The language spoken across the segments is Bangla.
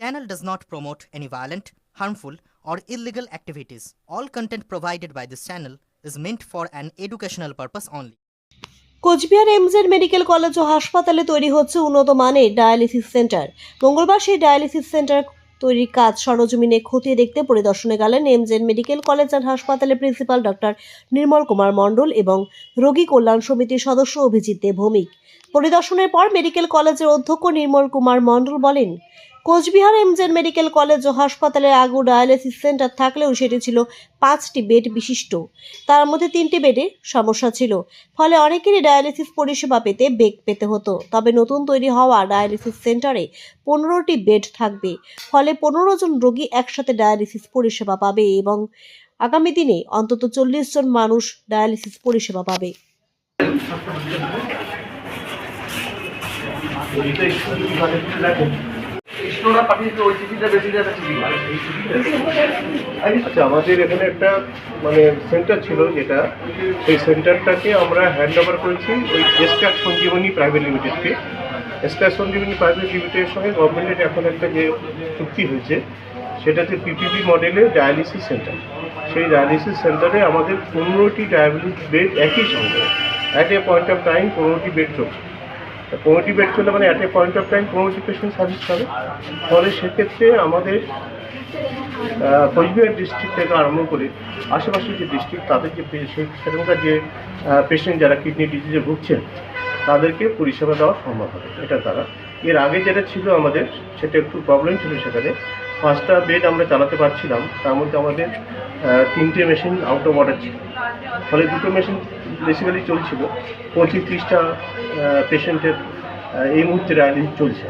channel does not promote any violent, harmful, or illegal activities. All content provided by this channel is meant for an educational purpose only. Cooch Behar MJN medical college ও হাসপাতালে তৈরি হচ্ছে উন্নত মানের ডায়ালিসিস সেন্টার মঙ্গলবার সেই ডায়ালিসিস সেন্টার তৈরির কাজ সরজমিনে খতিয়ে দেখতে পরিদর্শনে গেলেন এমজেড মেডিকেল কলেজ অ্যান্ড হাসপাতালের প্রিন্সিপাল ডক্টর নির্মল কুমার মণ্ডল এবং রোগী কল্যাণ সমিতির সদস্য অভিজিৎ দে ভৌমিক পরিদর্শনের পর মেডিকেল কলেজের অধ্যক্ষ নির্মল কুমার মণ্ডল বলেন, কোচবিহার এমজেড মেডিকেল কলেজ ও হাসপাতালের আগু ডায়ালিসিস সেন্টার থাকলেও সেটি ছিল পাঁচটি বেড বিশিষ্ট। তার মধ্যে তিনটি বেডে সমস্যা ছিল। ফলে অনেকেরই ডায়ালিসিস পরিষেবা পেতে বেগ পেতে হতো। তবে নতুন তৈরি হওয়া ডায়ালিসিস সেন্টারে পনেরোটি বেড থাকবে। ফলে পনেরো জন রোগী একসাথে ডায়ালিসিস পরিষেবা পাবে এবং আগামী দিনে অন্তত চল্লিশ জন মানুষ ডায়ালিসিস পরিষেবা পাবে। চিঠিটা, বেশি যাবে আচ্ছা আমাদের এখানে একটা মানে সেন্টার ছিল যেটা। সেই সেন্টারটাকে আমরা হ্যান্ড ওভার করেছি ওই এসকার সঞ্জীবনী প্রাইভেট লিমিটেডকে এসকার সঞ্জীবনী প্রাইভেট লিমিটেডের সঙ্গে গভর্নমেন্টের এখন একটা যে চুক্তি হয়েছে, সেটাতে পিপিপি মডেলের ডায়ালিসিস সেন্টার সেই ডায়ালিসিস সেন্টারে আমাদের পনেরোটি ডায়াবেটিস বেড একই সঙ্গে। At a point of time পনেরোটি বেড চলছে। পনেরোটি বেড করলে মানে at a point of time পনেরোটি পেশেন্ট সার্ভিস পাবে। ফলে সেক্ষেত্রে আমাদের কোচবিহার ডিস্ট্রিক্ট থেকে আরম্ভ করে আশেপাশের যে ডিস্ট্রিক্ট তাদের যে সেখানকার যে পেশেন্ট যারা কিডনি ডিজিজে ভুগছেন, তাদেরকে পরিষেবা দেওয়া সম্ভব হবে। এটা তারা। এর আগে যেটা ছিল আমাদের, সেটা একটু প্রবলেম ছিল সেখানে। পাঁচটা বেড আমরা চালাতে পারছিলাম, তার মধ্যে আমাদের তিনটে মেশিন আউট অফ অর্ডার ছিল। ফলে দুটো মেশিন বেসিক্যালি চলছিল। পঁচিশ ত্রিশটা পেশেন্টের এই মুহূর্তে ডায়ালিসিস চলছে।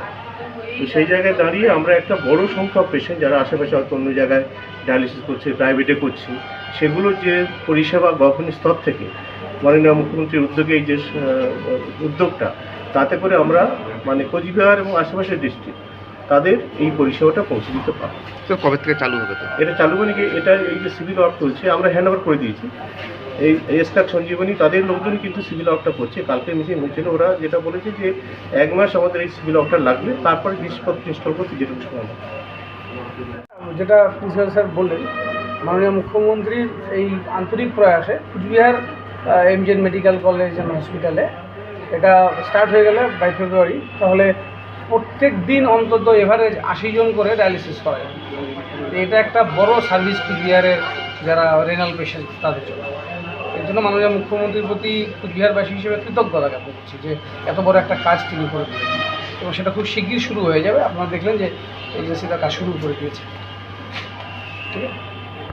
তো সেই জায়গায় দাঁড়িয়ে আমরা একটা বড় সংখ্যক পেশেন্ট যারা আশেপাশে হয়তো অন্য জায়গায় ডায়ালিসিস করছে প্রাইভেটে করছে, সেগুলো যে পরিষেবা গভর্নমেন্ট স্তর থেকে মাননীয় মুখ্যমন্ত্রীর উদ্যোগে এই যে উদ্যোগটা, তাতে করে আমরা মানে কোচবিহার এবং আশেপাশের ডিস্ট্রিক্ট তাদের এই পরিষেবাটা পৌঁছে দিতে পারব। তো কবে থেকে চালু হবে তো? এটা চালু মানে কি এটা এই যে সিভিল ওয়ার্ক চলছে আমরা হ্যান্ড ওভার করে দিয়েছি। এই এসকার সঞ্জীবনী তাদের লোকজনই কিন্তু সিভিল ওয়ার্কটা করছে। কালকে মিটিং হয়েছিল ওরা যেটা বলেছে যে এক মাস আমাদের এই সিভিল ওয়ার্কটা লাগবে তারপরে জিনিসপত্র ইনস্টল করতে যেটুকু সময় যেটা প্রিন্সিপাল স্যার বললেন মাননীয় মুখ্যমন্ত্রীর এই আন্তরিক প্রয়াসে Cooch Behar MJN medical college and হসপিটালে এটা স্টার্ট হয়ে গেলে বাই ফেব্রুয়ারি তাহলে প্রত্যেক দিন অন্তত এভারেজ আশি জন করে ডায়ালিসিস করে এটা একটা বড় সার্ভিস কুচবিহারের যারা রেনাল পেশেন্ট তাদের জন্য। এর জন্য মাননীয় মুখ্যমন্ত্রীর প্রতি কুচবিহারবাসী হিসেবে কৃতজ্ঞতা জ্ঞাপন করছি যে, এত বড় একটা কাজ তিনি করে দিলেন। এবং সেটা খুব শিগগির শুরু হয়ে যাবে। আপনারা দেখলেন যে এজেন্সিটা কাজ শুরু করে দিয়েছে। ঠিক আছে?